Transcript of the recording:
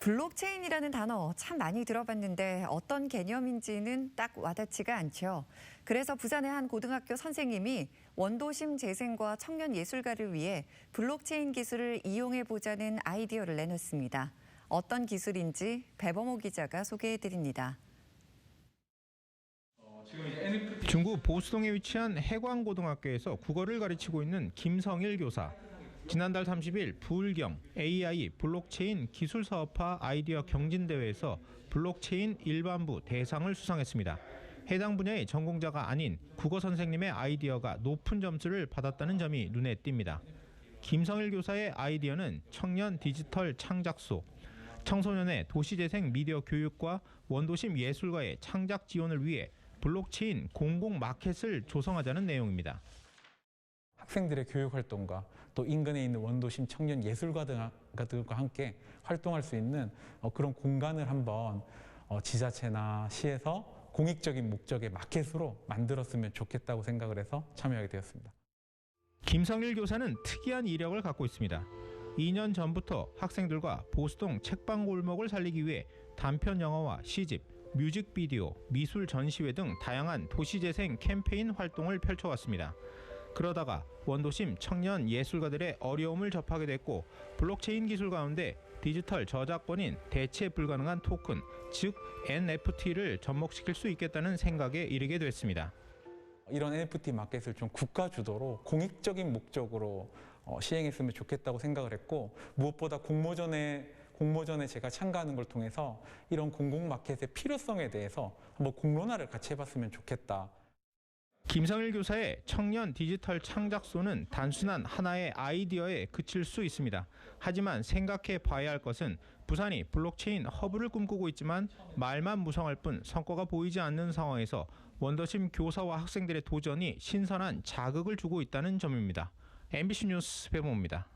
블록체인이라는 단어 참 많이 들어봤는데 어떤 개념인지는 딱 와닿지가 않죠. 그래서 부산의 한 고등학교 선생님이 원도심 재생과 청년 예술가를 위해 블록체인 기술을 이용해 보자는 아이디어를 내놓습니다. 어떤 기술인지 배범호 기자가 소개해 드립니다. 중구 보수동에 위치한 해광고등학교에서 국어를 가르치고 있는 김성일 교사. 지난달 30일 부울경 AI 블록체인 기술 사업화 아이디어 경진 대회에서 블록체인 일반부 대상을 수상했습니다. 해당 분야의 전공자가 아닌 국어 선생님의 아이디어가 높은 점수를 받았다는 점이 눈에 띕니다. 김성일 교사의 아이디어는 청년 디지털 창작소, 청소년의 도시재생 미디어 교육과 원도심 예술가의 창작 지원을 위해 블록체인 공공 마켓을 조성하자는 내용입니다. 학생들의 교육 활동과 또 인근에 있는 원도심 청년 예술가들과 함께 활동할 수 있는 어, 그런 공간을 한번 어, 지자체나 시에서 공익적인 목적의 마켓으로 만들었으면 좋겠다고 생각을 해서 참여하게 되었습니다. 김성일 교사는 특이한 이력을 갖고 있습니다. 2년 전부터 학생들과 보수동 책방 골목을 살리기 위해 단편 영화와 시집, 뮤직비디오, 미술 전시회 등 다양한 도시재생 캠페인 활동을 펼쳐왔습니다. 그러다가 원도심 청년 예술가들의 어려움을 접하게 됐고 블록체인 기술 가운데 디지털 저작권인 대체 불가능한 토큰, 즉 NFT를 접목시킬 수 있겠다는 생각에 이르게 됐습니다. 이런 NFT 마켓을 좀 국가 주도로 공익적인 목적으로 어, 시행했으면 좋겠다고 생각을 했고 무엇보다 공모전에 공모전에 제가 참가하는 걸 통해서 이런 공공 마켓의 필요성에 대해서 한번 공론화를 같이 해봤으면 좋겠다. 김성일 교사의 청년 디지털 창작소는 단순한 하나의 아이디어에 그칠 수 있습니다. 하지만 생각해 봐야 할 것은 부산이 블록체인 허브를 꿈꾸고 있지만 말만 무성할 뿐 성과가 보이지 않는 상황에서 원더심 교사와 학생들의 도전이 신선한 자극을 주고 있다는 점입니다. MBC 뉴스 배모입니다.